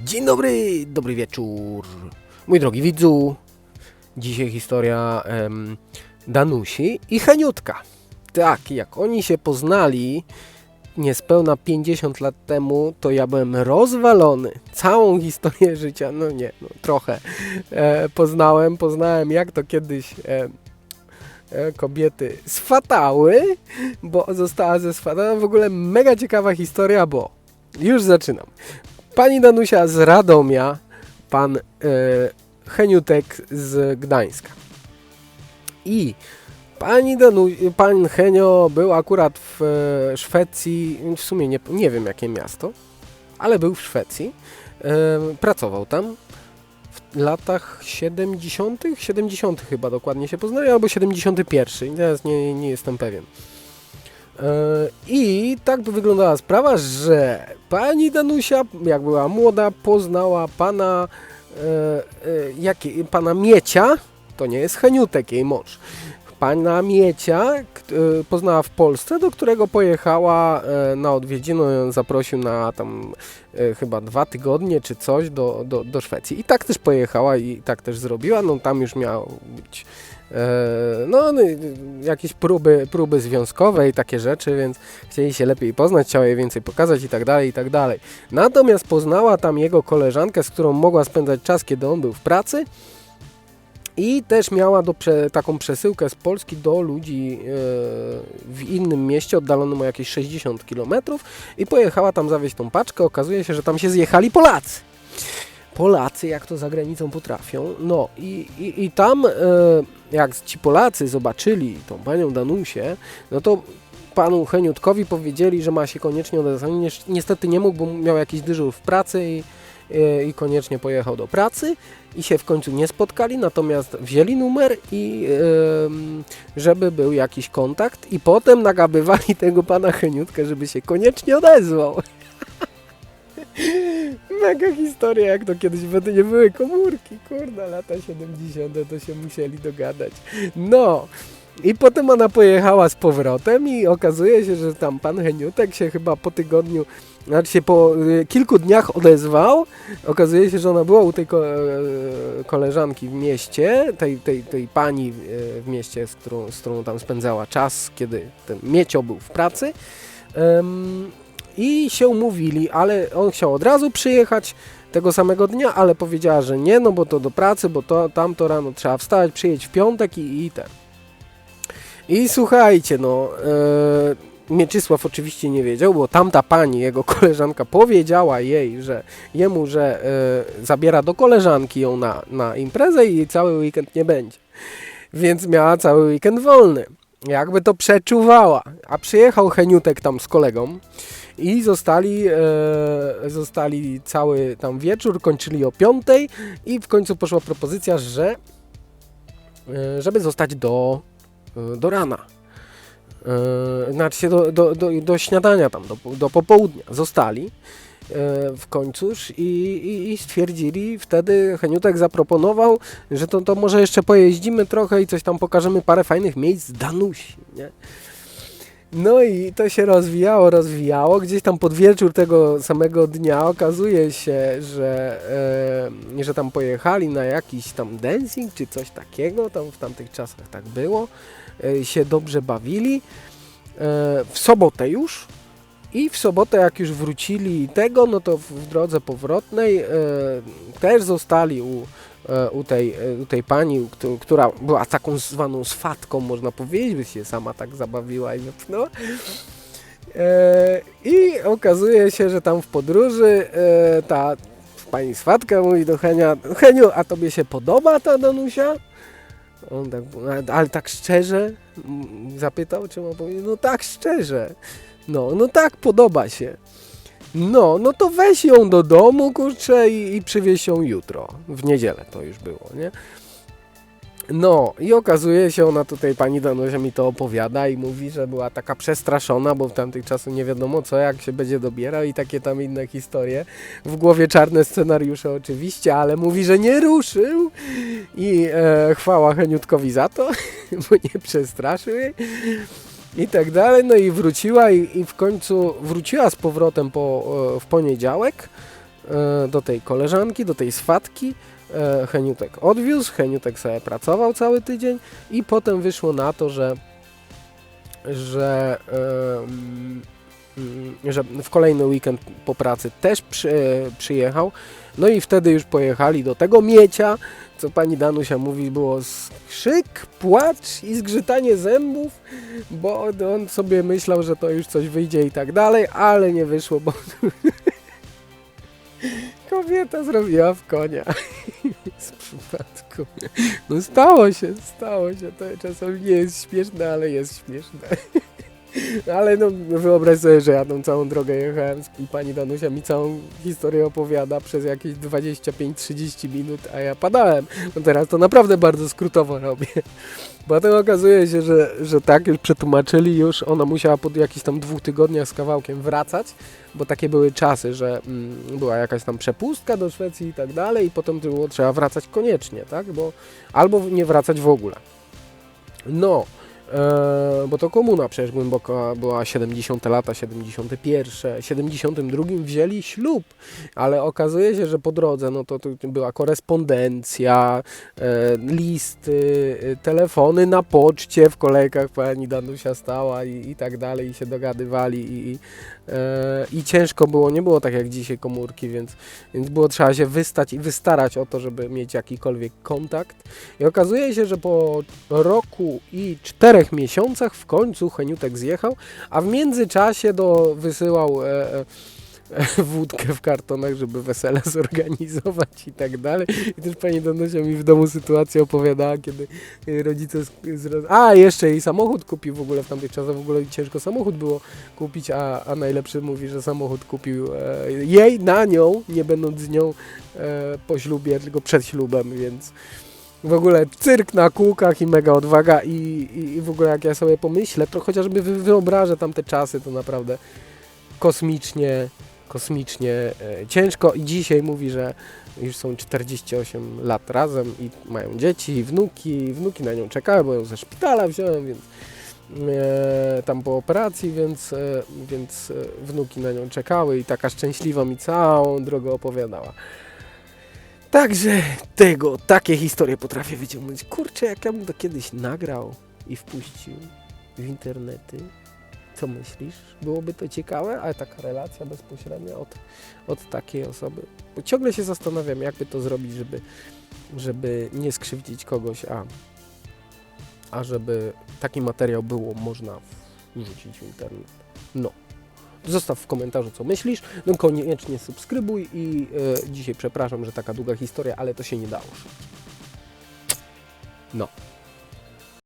Dzień dobry, dobry wieczór. Mój drogi widzu, dzisiaj historia em, Danusi i Heniutka. Tak, jak oni się poznali niespełna 50 lat temu, to ja byłem rozwalony. Całą historię życia, no nie, no trochę e, poznałem, poznałem jak to kiedyś e, e, kobiety swatały, bo została ze swatana. W ogóle mega ciekawa historia, bo już zaczynam. Pani Danusia z Radomia, pan e, Heniutek z Gdańska. I pani Danu, pan Henio był akurat w e, Szwecji, w sumie nie, nie wiem jakie miasto, ale był w Szwecji. E, pracował tam w latach 70., 70. chyba dokładnie się poznali, albo 71. Teraz nie, nie jestem pewien. E, I tak by wyglądała sprawa, że pani Danusia, jak była młoda, poznała pana, e, e, jakie, pana Miecia, to nie jest Heniutek, jej mąż, pana Miecia poznała w Polsce, do którego pojechała na odwiedziny, on zaprosił na tam chyba dwa tygodnie czy coś do, do, do Szwecji. I tak też pojechała i tak też zrobiła, no tam już miał być no, no, y, jakieś próby, próby związkowe i takie rzeczy, więc chcieli się lepiej poznać, chciała jej więcej pokazać i tak dalej, i tak dalej. Natomiast poznała tam jego koleżankę, z którą mogła spędzać czas, kiedy on był w pracy i też miała do prze, taką przesyłkę z Polski do ludzi e, w innym mieście, oddalonym o jakieś 60 km i pojechała tam zawieźć tą paczkę. Okazuje się, że tam się zjechali Polacy. Polacy, jak to za granicą potrafią. No i, i, i tam, e, jak ci Polacy zobaczyli tą panią Danusię, no to panu Heniutkowi powiedzieli, że ma się koniecznie odezwać. Ni- Niestety nie mógł, bo miał jakiś dyżur w pracy i, e, i koniecznie pojechał do pracy i się w końcu nie spotkali, natomiast wzięli numer i em, żeby był jakiś kontakt i potem nagabywali tego pana Heniutka, żeby się koniecznie odezwał. Mega historia, jak to kiedyś nie były komórki, kurde, lata 70. to się musieli dogadać. No, i potem ona pojechała z powrotem i okazuje się, że tam pan Heniutek się chyba po tygodniu, znaczy się po y, kilku dniach odezwał. Okazuje się, że ona była u tej e, koleżanki w mieście, tej, tej, tej pani e, w mieście, z którą, z którą tam spędzała czas, kiedy ten Miecio był w pracy. I się umówili, ale on chciał od razu przyjechać tego samego dnia, ale powiedziała, że nie, no bo to do pracy, bo to tamto rano trzeba wstać, przyjedź w piątek i, i ten. I słuchajcie, no, e, Mieczysław oczywiście nie wiedział, bo tamta pani, jego koleżanka, powiedziała jej, że jemu, że e, zabiera do koleżanki ją na, na imprezę i cały weekend nie będzie. Więc miała cały weekend wolny. Jakby to przeczuwała. A przyjechał Heniutek tam z kolegą i zostali, e, zostali cały tam wieczór, kończyli o piątej i w końcu poszła propozycja, że e, żeby zostać do, e, do rana. E, znaczy do, do, do, do śniadania tam, do, do popołudnia. Zostali e, w końcuż i, i, i stwierdzili, wtedy Heniutek zaproponował, że to, to może jeszcze pojeździmy trochę i coś tam pokażemy, parę fajnych miejsc z Danusi, nie? No i to się rozwijało, rozwijało. Gdzieś tam pod wieczór tego samego dnia okazuje się, że, e, że tam pojechali na jakiś tam dancing czy coś takiego, tam w tamtych czasach tak było. E, się dobrze bawili. E, w sobotę już. I w sobotę jak już wrócili tego, no to w, w drodze powrotnej e, też zostali u, u, tej, e, u tej pani, któ- która była taką zwaną swatką, można powiedzieć, by się sama tak zabawiła i. E, I okazuje się, że tam w podróży e, ta pani swatka mówi do Henia, Heniu, a tobie się podoba ta Danusia? On tak, "A- ale tak szczerze? Zapytał, czy ma powiedzieć, no tak szczerze. No, no tak, podoba się. No, no to weź ją do domu, kurczę, i, i przywieź ją jutro. W niedzielę to już było, nie? No, i okazuje się, ona tutaj, pani Danusia mi to opowiada i mówi, że była taka przestraszona, bo w tamtych czasach nie wiadomo co, jak się będzie dobierał i takie tam inne historie. W głowie czarne scenariusze oczywiście, ale mówi, że nie ruszył i e, chwała Heniutkowi za to, bo nie przestraszył jej i tak dalej. No i wróciła i, i w końcu wróciła z powrotem po, e, w poniedziałek e, do tej koleżanki, do tej swatki. E, Heniutek odwiózł, Heniutek sobie pracował cały tydzień i potem wyszło na to, że że, że w kolejny weekend po pracy też przy, przyjechał. No i wtedy już pojechali do tego miecia, co pani Danusia mówi, było krzyk, płacz i zgrzytanie zębów, bo on sobie myślał, że to już coś wyjdzie i tak dalej, ale nie wyszło, bo kobieta zrobiła w konia z przypadku. No stało się, stało się, to czasami nie jest śmieszne, ale jest śmieszne. Ale no wyobraź sobie, że ja tą całą drogę jechałem i pani Danusia mi całą historię opowiada przez jakieś 25-30 minut, a ja padałem. No teraz to naprawdę bardzo skrótowo robię. Potem okazuje się, że, że tak, już przetłumaczyli już, ona musiała po jakichś tam dwóch tygodniach z kawałkiem wracać, bo takie były czasy, że mm, była jakaś tam przepustka do Szwecji i tak dalej i potem było trzeba wracać koniecznie, tak, bo albo nie wracać w ogóle. No, bo to komuna przecież głęboko była 70 lata, 71, 72 wzięli ślub, ale okazuje się, że po drodze no to, to była korespondencja, e, listy, e, telefony na poczcie, w kolejkach pani Danusia stała i, i tak dalej i się dogadywali i, i, e, i ciężko było, nie było tak jak dzisiaj komórki, więc, więc było trzeba się wystać i wystarać o to, żeby mieć jakikolwiek kontakt. I okazuje się, że po roku i czterech miesiącach w końcu Heniutek zjechał, a w międzyczasie do, wysyłał e, e, wódkę w kartonach, żeby wesele zorganizować i tak dalej. I też pani Danusia mi w domu sytuację opowiadała, kiedy jej rodzice... Z, a, jeszcze jej samochód kupił w ogóle w tamtych czasach, w ogóle ciężko samochód było kupić, a, a najlepszy mówi, że samochód kupił e, jej na nią, nie będąc z nią e, po ślubie, tylko przed ślubem, więc w ogóle cyrk na kółkach i mega odwaga i, i, w ogóle jak ja sobie pomyślę, to chociażby wy- wyobrażę tamte czasy, to naprawdę kosmicznie, kosmicznie e, ciężko i dzisiaj mówi, że już są 48 lat razem i mają dzieci i wnuki, wnuki na nią czekają, bo ją ze szpitala wziąłem, więc e, tam po operacji, więc, e, więc e, wnuki na nią czekały i taka szczęśliwa mi całą drogę opowiadała. Także tego, takie historie potrafię wyciągnąć. Kurczę, jak ja bym to kiedyś nagrał i wpuścił w internety, co myślisz? Byłoby to ciekawe, ale taka relacja bezpośrednia od, od takiej osoby. Bo ciągle się zastanawiam, jakby to zrobić, żeby, żeby nie skrzywdzić kogoś, a, a żeby taki materiał było można wrzucić w internet. No. Zostaw w komentarzu, co myślisz. No koniecznie subskrybuj i e, dzisiaj przepraszam, że taka długa historia, ale to się nie dało. No.